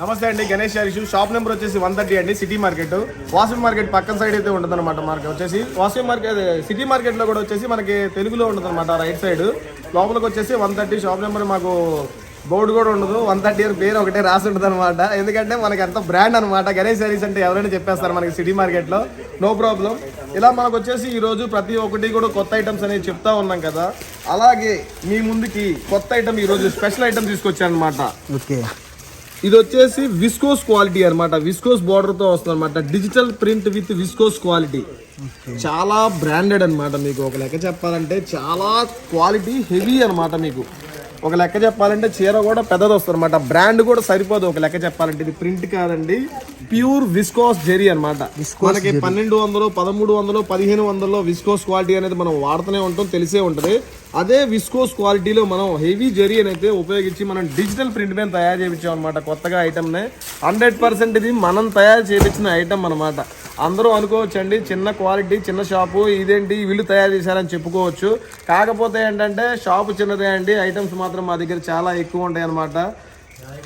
నమస్తే అండి Ganesh Harish shop number వచ్చేసి వన్ థర్టీ అండి సిటీ మార్కెట్. వాసవి మార్కెట్ పక్కన సైడ్ అయితే ఉంటుంది అనమాట మార్కెట్ వచ్చేసి. వాసవి మార్కెట్ సిటీ మార్కెట్లో కూడా వచ్చేసి మనకి తెలుగులో ఉంటుంది అనమాట రైట్ సైడ్ లోపలికి వచ్చేసి వన్ థర్టీ షాప్ నెంబర్ మాకు బోర్డు కూడా ఉండదు. వన్ థర్టీ ఇయర్ పేరు ఒకటే రాసి ఉంటుంది అనమాట ఎందుకంటే మనకి అంత బ్రాండ్ అనమాట గణేష్ హరీష్ అంటే ఎవరైనా చెప్పేస్తారు మనకి సిటీ మార్కెట్లో నో ప్రాబ్లం ఇలా మనకు వచ్చేసి ఈ రోజు ప్రతి ఒక్కటి కూడా కొత్త ఐటమ్స్ అనేవి చెప్తా ఉన్నాం కదా. అలాగే మీ ముందుకి కొత్త ఐటమ్ ఈ రోజు స్పెషల్ ఐటమ్ తీసుకొచ్చానమాట ఓకే. ఇది వచ్చేసి విస్కోస్ క్వాలిటీ అన్నమాట. విస్కోస్ బార్డర్తో వస్తుంది అనమాట digital print with viscose quality చాలా బ్రాండెడ్ అన్నమాట మీకు ఒక లెక్క చెప్పాలంటే. చాలా క్వాలిటీ హెవీ అన్నమాట మీకు. ఒక లెక్క చెప్పాలంటే చీర కూడా పెద్దది వస్తుంది అనమాట బ్రాండ్ కూడా సరిపోదు ఒక లెక్క చెప్పాలంటే. ఇది ప్రింట్ కాదండి. ప్యూర్ విస్కోస్ జెరీ అనమాట మనకి పన్నెండు వందలు పదమూడు వందలు పదిహేను వందల్లో విస్కోస్ క్వాలిటీ అనేది మనం వాడుతూనే ఉంటాం తెలిసే ఉంటుంది. అదే విస్కోస్ క్వాలిటీలో మనం హెవీ జెరీ అయితే ఉపయోగించి మనం డిజిటల్ ప్రింట్ మీద తయారు చేయించాం అనమాట కొత్తగా ఐటమ్నే హండ్రెడ్ పర్సెంట్ ఇది మనం తయారు చేయించిన ఐటమ్ అనమాట అందరూ అనుకోవచ్చండి చిన్న క్వాలిటీ చిన్న షాపు ఇదేంటి వీళ్ళు తయారు చేశారని చెప్పుకోవచ్చు. కాకపోతే ఏంటంటే షాపు చిన్నదే అండి ఐటమ్స్ మాత్రం మా దగ్గర చాలా ఎక్కువ ఉంటాయి అన్నమాట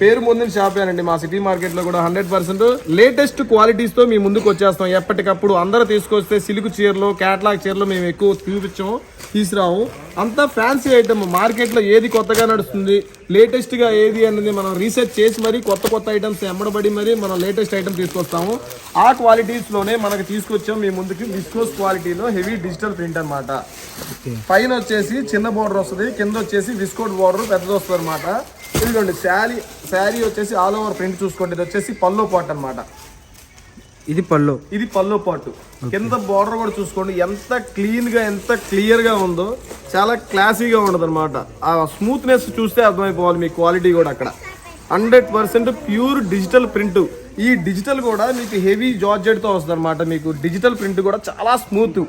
పేరు ముందు షాపేనండి మా సిటీ మార్కెట్లో కూడా హండ్రెడ్ పర్సెంట్ లేటెస్ట్ క్వాలిటీస్తో మీ ముందుకు వచ్చేస్తాం. ఎప్పటికప్పుడు అందరూ తీసుకొస్తే సిల్క్ చీరలు క్యాట్లాగ్ చీరలు మేము ఎక్కువ చూపించాము తీసుకురాము. అంతా ఫ్యాన్సీ ఐటమ్ మార్కెట్లో ఏది కొత్తగా నడుస్తుంది లేటెస్ట్గా ఏది అనేది మనం రీసెర్చ్ చేసి మరి కొత్త కొత్త ఐటమ్స్ ఎమ్మడబడి మరి మనం లేటెస్ట్ ఐటమ్ తీసుకొస్తాము. ఆ క్వాలిటీస్లోనే మనకి తీసుకొచ్చాం మీ ముందుకి విస్కోస్ క్వాలిటీలో హెవీ డిజిటల్ ప్రింట్ అన్నమాట. పైన వచ్చేసి చిన్న బోర్డర్ వస్తుంది కింద వచ్చేసి విస్కోట్ బోర్డర్ పెద్దది వస్తుంది అనమాట ఇదిగోండి శారీ శారీ వచ్చేసి ఆల్ ఓవర్ ప్రింట్ చూసుకోండి. ఇది వచ్చేసి పల్లో పాట్ అన్నమాట. ఇది పళ్ళు ఇది పల్లో పాటు. కింద బార్డర్ కూడా చూసుకోండి. ఎంత క్లీన్గా ఎంత క్లియర్గా ఉందో చాలా క్లాసీగా ఉండదు అనమాట ఆ స్మూత్నెస్ చూస్తే అర్థమైపోవాలి మీ క్వాలిటీ కూడా అక్కడ. Hundred percent pure digital print ఈ డిజిటల్ కూడా మీకు హెవీ జార్జెట్తో వస్తుంది అనమాట మీకు డిజిటల్ ప్రింట్ కూడా చాలా స్మూత్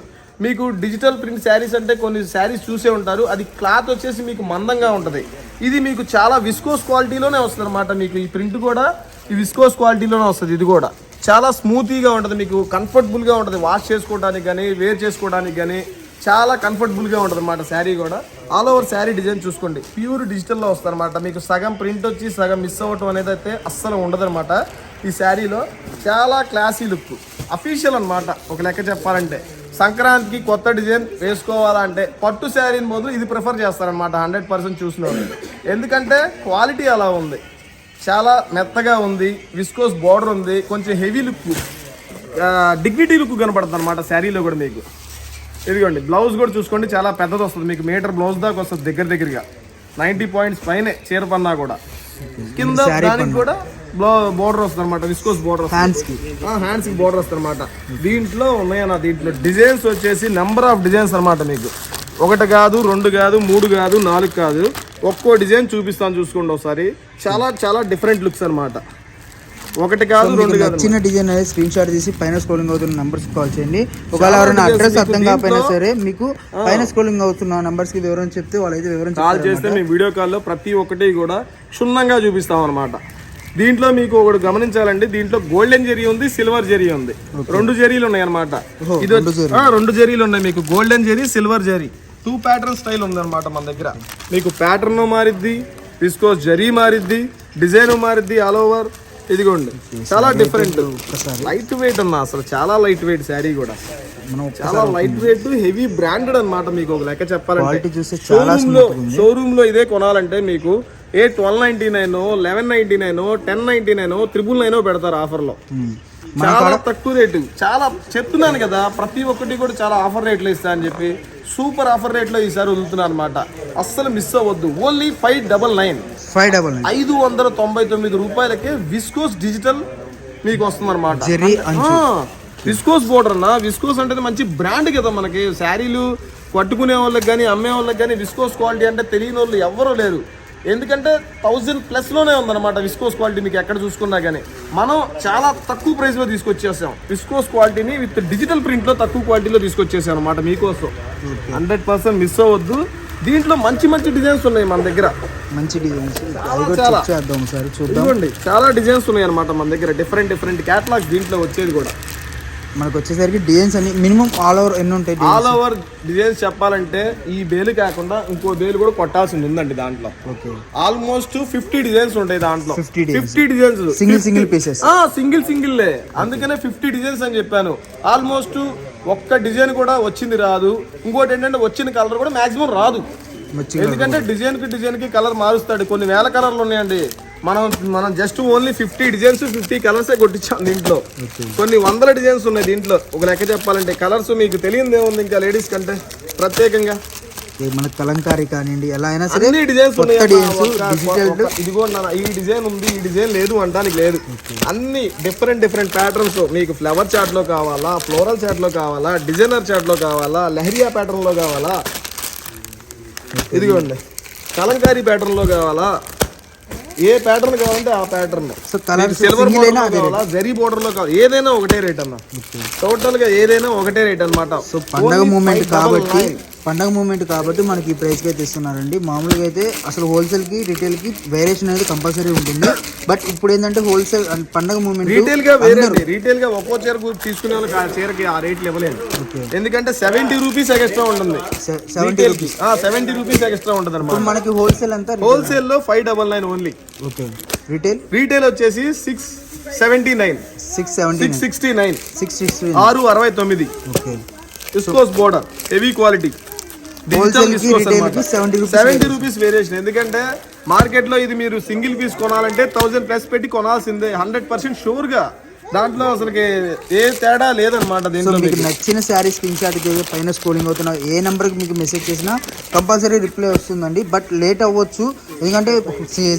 మీకు డిజిటల్ ప్రింట్ శారీస్ అంటే కొన్ని శారీస్ చూసే ఉంటారు. అది క్లాత్ వచ్చేసి మీకు మందంగా ఉంటుంది. ఇది మీకు చాలా విస్కోస్ క్వాలిటీలోనే వస్తుంది అనమాట మీకు ఈ ప్రింట్ కూడా ఈ విస్కోస్ క్వాలిటీలోనే వస్తుంది ఇది కూడా. చాలా స్మూతీగా ఉంటుంది మీకు కంఫర్టబుల్గా ఉంటుంది. వాష్ చేసుకోవడానికి కానీ వేర్ చేసుకోవడానికి కానీ చాలా కంఫర్టబుల్గా ఉంటుంది అనమాట శారీ కూడా. ఆల్ ఓవర్ శారీ డిజైన్ చూసుకోండి. ప్యూర్ డిజిటల్లో వస్తుంది అనమాట మీకు సగం ప్రింట్ వచ్చి సగం మిస్ అవ్వటం అనేది అయితే అస్సలు ఉండదన్నమాట ఈ శారీలో చాలా క్లాసీ లుక్ అఫీషియల్ అనమాట ఒక లెక్క చెప్పాలంటే. సంక్రాంతికి కొత్త డిజైన్ వేసుకోవాలంటే పట్టు శారీని బదులు ఇది ప్రిఫర్ చేస్తారనమాట హండ్రెడ్ పర్సెంట్ చూసిన. ఎందుకంటే క్వాలిటీ అలా ఉంది. చాలా మెత్తగా ఉంది విస్కోస్ బార్డర్ ఉంది కొంచెం హెవీ లుక్ డిగ్నిటీ లుక్ కనపడుతుంది అనమాట శారీలో కూడా మీకు. ఇదిగోండి బ్లౌజ్ కూడా చూసుకోండి చాలా పెద్దది వస్తుంది. మీకు మీటర్ బ్లౌజ్ దాకా వస్తుంది దగ్గర దగ్గరగా. నైంటీ పాయింట్స్ పైనే చీర పన్నా కూడా. కింద దానికి కూడా బోర్డర్ వస్తుంది అనమాట విస్కోస్ బోర్డర్ హ్యాండ్స్కి హ్యాండ్స్కి బోర్డర్ వస్తుంది అనమాట దీంట్లో ఉన్నాయన్న దీంట్లో డిజైన్స్ వచ్చేసి నెంబర్ ఆఫ్ డిజైన్స్ అనమాట మీకు. ఒకటి కాదు రెండు కాదు మూడు కాదు నాలుగు కాదు. ఒక్కో డిజైన్ చూపిస్తాను చూసుకోండి ఒకసారి. చాలా చాలా డిఫరెంట్ లుక్స్ అన్నమాట. ఒకటి కాదు రెండు కాదు నచ్చిన డిజైన్ అనేది స్క్రీన్ షాట్ తీసి పైన స్క్రోలింగ్ అవుతున్న నంబర్స్ కాల్ చేయండి. ఒకవేళ ఎవరైనా అడ్రస్ అర్థం కాకపోయినా సరే మీకు పైన స్క్రోలింగ్ అవుతున్న నంబర్స్కి వివరం చెప్తే వాళ్ళైతే వివరం కాల్ చేస్తే మేము వీడియో కాల్లో ప్రతి ఒక్కటి కూడా క్షుణ్ణంగా చూపిస్తాం అనమాట దీంట్లో మీకు ఒకటి గమనించాలండి. దీంట్లో గోల్డెన్ జెరీ ఉంది సిల్వర్ జెరీ ఉంది. రెండు జెరీలు ఉన్నాయి అనమాట ఇది రెండు జెరీలు. ఉన్నాయి మీకు. Golden zari silver zari. Two pattern style ఉంది అనమాట మన దగ్గర. మీకు ప్యాటర్న్ మారిద్ది విస్కోస్ జరీ మారిద్ది డిజైన్ మారిద్ది ఆల్ ఓవర్ ఇదిగోండి. చాలా డిఫరెంట్ లైట్ వెయిట్ అన్న అసలు చాలా లైట్ వెయిట్ శారీ కూడా. చాలా లైట్ వెయిట్ హెవీ బ్రాండెడ్ అన్నమాట మీకు ఒక లెక్క చెప్పాలంటే. షోరూమ్లో షోరూమ్లో ఇదే కొనాలంటే మీకు ఏ twelve ninety nine eleven ninety nine ten ninety nine triple nine పెడతారు ఆఫర్లో ఉమ్. చాలా తక్కువ రేటు. చాలా చెప్తున్నాను కదా ప్రతి ఒక్కటి కూడా చాలా ఆఫర్ రేట్లు ఇస్తా అని చెప్పి సూపర్ ఆఫర్ రేట్లో ఈసారి వదులుతున్నా అనమాట అస్సలు మిస్ అవ్వద్దు. Only five double nine. Five double nine. ఐదు వందల తొంభై తొమ్మిది రూపాయలకి విస్కోస్ డిజిటల్ మీకు వస్తుంది అంచు. విస్కోస్ బోర్డర్ అన్న. విస్కోస్ అంటే మంచి బ్రాండ్ కదా మనకి. శారీలు పట్టుకునే వాళ్ళకి కానీ అమ్మే వాళ్ళకి కానీ విస్కోస్ క్వాలిటీ అంటే తెలియని వాళ్ళు ఎవరూ లేరు. ఎందుకంటే థౌజండ్ ప్లస్లోనే ఉందన్నమాట విస్కోస్ క్వాలిటీ మీకు ఎక్కడ చూసుకున్నా కానీ మనం చాలా తక్కువ ప్రైస్లో తీసుకొచ్చేసాం. విస్కోస్ క్వాలిటీని విత్ డిజిటల్ ప్రింట్లో తక్కువ క్వాలిటీలో తీసుకొచ్చేసాం అనమాట మీకోసం. హండ్రెడ్ పర్సెంట్ మిస్ అవ్వద్దు. దీంట్లో మంచి మంచి డిజైన్స్ ఉన్నాయి మన దగ్గర. మంచి డిజైన్స్ కూడా చాలా. డిజైన్స్ ఉన్నాయి అనమాట మన దగ్గర. డిఫరెంట్ డిఫరెంట్ క్యాటలాగ్ దీంట్లో వచ్చేది కూడా. మనకు వచ్చేసరికి డిజైన్స్ అన్ని మినిమం ఆల్ ఓవర్ ఎన్ని ఉంటాయి ఆల్ ఓవర్ డిజైన్స్ చెప్పాలంటే ఈ బేలు కాకుండా ఇంకో బేలు కూడా కొట్టాల్సింది ఉందండి దాంట్లో. ఓకే. ఆల్మోస్ట్ ఫిఫ్టీ డిజైన్స్ ఉంటాయి దాంట్లో. 50 designs. Fifty designs single single pieces single single అందుకనే ఫిఫ్టీ డిజైన్స్ అని చెప్పాను. ఆల్మోస్ట్ ఒక్క డిజైన్ కూడా వచ్చింది రాదు. ఇంకోటి ఏంటంటే వచ్చిన కలర్ కూడా మాక్సిమం రాదు. ఎందుకంటే డిజైన్కి డిజైన్కి కలర్ మారుస్తాడు. కొన్ని వేల కలర్లు ఉన్నాయండి. మనం మనం just only fifty designs fifty colours కొట్టించాం దీంట్లో. కొన్ని వందల డిజైన్స్ ఉన్నాయి దీంట్లో. ఒక లెక్క చెప్పాలంటే కలర్స్ మీకు తెలియదు ఏముంది ఇంకా లేడీస్ కంటే ప్రత్యేకంగా. మనకు కలంకారీ కానివ్వండి ఎలా అయినా సరే అన్ని డిజైన్స్ ఇదిగో ఈ డిజైన్ ఉంది ఈ డిజైన్ లేదు అంటానికి లేదు. అన్ని డిఫరెంట్ డిఫరెంట్ ప్యాటర్న్స్ మీకు ఫ్లవర్ చాట్లో కావాలా ఫ్లోరల్ చాట్లో కావాలా డిజైనర్ చాట్లో కావాలా లహరియా ప్యాటర్న్లో కావాలా? ఇదిగోండి. కలంకారీ ప్యాటర్న్లో కావాలా? ఏ ప్యాటర్న్ కావాలంటే ఆ ప్యాటర్న్ సిల్వర్ కావాలా జరీ బోర్డర్లో కావాలి? ఏదైనా ఒకటే రేట్ అన్న. టోటల్గా ఏదైనా ఒకటే రేట్ అన్నమాట. సో పండగ మూమెంట్ కాబట్టి పండగ మూమెంట్ కాబట్టి మనకి ఈ ప్రైస్కి అయితే ఇస్తున్నారండి. మామూలుగా అయితే అసలు హోల్సేల్కి రిటైల్కి వేరియేషన్ అనేది కంపల్సరీ ఉంటుంది. బట్ ఇప్పుడు ఏంటంటే హోల్సేల్ పండగ మూమెంట్ రీటైల్గా వేరే రీటైల్గా ఒక్కో చీర తీసుకునే వాళ్ళకి ఆ చీరకి ఆ రేట్లు ఇవ్వలేదు ఎందుకంటే సెవెంటీ రూపీస్ ఎక్స్ట్రా ఉంటుంది. Seventy rupees seventy rupees extra ఉంటుంది అనమాట మనకి హోల్సేల్ అంతా హోల్సేల్లో five double nine only okay. Retail retail వచ్చేసి six seventy nine six seventy six sixty nine six six ఆరు అరవై తొమ్మిది. Okay. Viscose border heavy quality Wholesale కి retail కి 70 rupees సెవెంటీ రూపీస్ వేరియేషన్ ఎందుకంటే మార్కెట్లో ఇది మీరు సింగిల్ పీస్ కొనాలంటే థౌసండ్ ప్లస్ పెట్టి కొనాల్సిందే. హండ్రెడ్ పర్సెంట్ షూర్గా దాంట్లో అసలుకి ఏ తేడా లేదనమాట దీంట్లో మీకు. నచ్చిన శారీ స్క్రీన్ షాట్ చేసి పైన స్క్రోలింగ్ అవుతున్న ఏ నెంబర్కి మీకు మెసేజ్ చేసినా కంపల్సరీ రిప్లై వస్తుందండి బట్ లేట్ అవ్వచ్చు ఎందుకంటే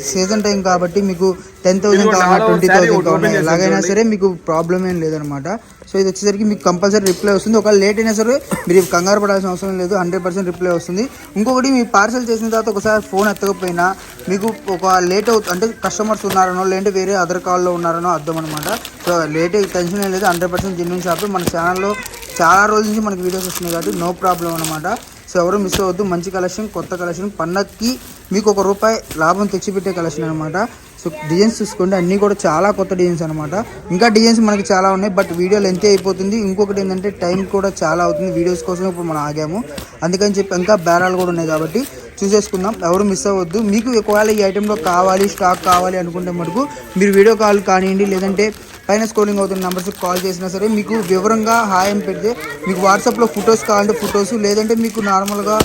సీజన్ టైం కాబట్టి మీకు టెన్ థౌసండ్ ట్వంటీ థౌసండ్ ఎలాగైనా. సరే మీకు ప్రాబ్లం ఏం లేదనమాట సో ఇది వచ్చేసరికి మీకు కంపల్సరీ రిప్లై వస్తుంది. ఒకవేళ లేట్ అయినా సరే మీరు కంగారు పడాల్సిన అవసరం లేదు హండ్రెడ్ పర్సెంట్ రిప్లై వస్తుంది. ఇంకొకటి మీ పార్సల్ చేసిన తర్వాత ఒకసారి ఫోన్ ఎత్తకపోయినా మీకు ఒక లేట్ అవుతుంది అంటే కస్టమర్స్ ఉన్నారనో లేదంటే వేరే అదర్ కాల్లో ఉన్నారనో అర్థం అనమాట సో లేట్ టెన్షన్ ఏం లేదు హండ్రెడ్ పర్సెంట్ జెన్యున్ షాప్ మన ఛానల్లో చాలా రోజుల నుంచి మనకి వీడియోస్ వస్తున్నాయి కాబట్టి నో ప్రాబ్లం అనమాట సో ఎవరు మిస్ అవ్వద్దు మంచి కలెక్షన్ కొత్త కలెక్షన్ పండక్కి మీకు ఒక రూపాయి లాభం తెచ్చిపెట్టే కలెక్షన్ అనమాట సో డిజైన్స్ చూసుకోండి అన్నీ కూడా చాలా కొత్త డిజైన్స్ అనమాట ఇంకా డిజైన్స్ మనకి చాలా ఉన్నాయి బట్ వీడియో లెంత్ అయిపోతుంది. ఇంకొకటి ఏంటంటే టైం కూడా చాలా అవుతుంది. వీడియోస్ కోసం ఇప్పుడు మనం ఆగాము. అందుకని చెప్పి ఇంకా బేరాలు కూడా ఉన్నాయి కాబట్టి చూసేసుకుందాం. ఎవరు మిస్ అవ్వద్దు. మీకు ఒకవేళ ఈ ఐటెంలో కావాలి స్టాక్ కావాలి అనుకుంటే మటుకు మీరు వీడియో కాల్ కానివ్వండి లేదంటే పైన స్క్రోలింగ్ అవుతున్న నెంబర్స్కి కాల్ చేసినా సరే మీకు వివరంగా హాయ్ అని పెడితే మీకు వాట్సాప్లో ఫొటోస్ కావాలంటే ఫొటోస్ లేదంటే మీకు నార్మల్గా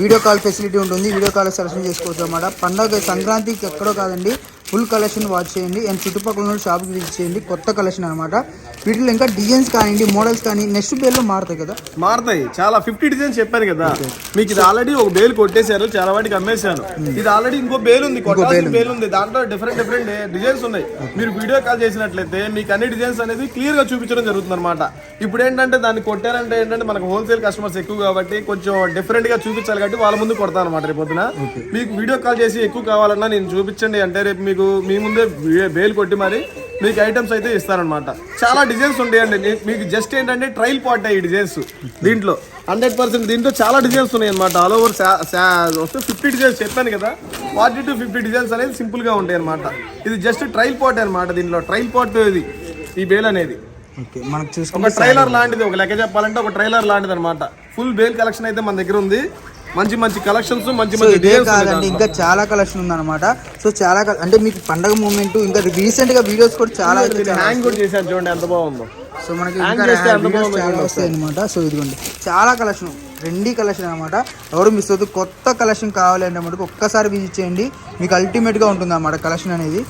వీడియో కాల్ ఫెసిలిటీ ఉంటుంది. వీడియో కాల్ సెలెక్షన్ చేసుకోవచ్చు అన్నమాట. పండగ సంక్రాంతికి ఎక్కడో కాదండి. ఫుల్ కలెక్షన్ వాచ్ చేయండి. అండ్ చుట్టుపక్కల ఉన్న షాప్కి విజిట్ చేయండి. కొత్త కలెక్షన్ అనమాట వీటిలో ఇంకా డిజైన్స్ కానివ్వండి మోడల్స్ కానీ నెక్స్ట్ పేర్లో మారుతాయి కదా. మారుతాయి. చాలా ఫిఫ్టీ డిజైన్స్ చెప్పాను కదా. మీకు ఇది ఆల్రెడీ ఒక బేల్ కొట్టేశారు. చాలా వాటికి అమ్మేశాను. ఇది ఆల్రెడీ ఇంకో బేల్ ఉంది. బేల్ ఉంది. దాంట్లో డిఫరెంట్ డిఫరెంట్ డిజైన్స్ ఉన్నాయి. మీరు వీడియో కాల్ చేసినట్లయితే మీకు అన్ని డిజైన్స్ అనేది క్లియర్గా చూపించడం జరుగుతుంది అనమాట ఇప్పుడు ఏంటంటే దాన్ని కొట్టారంటే ఏంటంటే మనకు హోల్సేల్ కస్టమర్స్ ఎక్కువ కాబట్టి కొంచెం డిఫరెంట్గా చూపించాలి కాబట్టి వాళ్ళ ముందు కొడతాను అనమాట రేపు పొద్దున మీకు వీడియో కాల్ చేసి ఎక్కువ కావాలన్నా నేను చూపించండి అంటే రేపు మీకు మీ ముందే బేల్ కొట్టి మరి మీకు ఐటమ్స్ అయితే ఇస్తారనమాట చాలా డిజైన్స్ ఉంటాయండి. మీకు జస్ట్ ఏంటంటే ట్రైల్ పాట్ ఈ డిజైన్స్ దీంట్లో హండ్రెడ్ పర్సెంట్ దీంట్లో చాలా డిజైన్స్ ఉన్నాయి అనమాట ఆల్ ఓవర్ వస్తే ఫిఫ్టీ డిజైన్స్ చెప్పాను కదా. ఫార్టీ టు ఫిఫ్టీ డిజైన్స్ అనేది సింపుల్గా ఉంటాయి అనమాట ఇది జస్ట్ ట్రైల్ పాట్ అనమాట దీంట్లో. ట్రైల్ పాట్ ఇది. ఈ బేల్ అనేది. ఒక ట్రైలర్ లాంటిది ఒక లెక్క చెప్పాలంటే ఒక ట్రైలర్ లాంటిది అనమాట ఫుల్ బేల్ కలెక్షన్ అయితే మన దగ్గర ఉంది. మంచి మంచి కలెక్షన్స్ మంచి మంచి ఇదే కాదండి ఇంకా చాలా కలెక్షన్ ఉందన్నమాట. సో చాలా అంటే మీకు పండగ మూమెంట్ ఇంకా రీసెంట్గా వీడియోస్ కూడా చాలా హ్యాంగ్ కూడా చేశాను చూడండి ఎంత బాగుందో. సో మనకి చాలా వస్తాయి అనమాట సో ఇదిగోండి చాలా కలెక్షన్ రెండీ కలెక్షన్ అనమాట ఎవరు మిస్ అవుతుంది కొత్త కలెక్షన్ కావాలి అంటే మటుకు ఒక్కసారి విజిట్ చేయండి. మీకు అల్టిమేట్గా ఉంటుంది అన్నమాట కలెక్షన్ అనేది.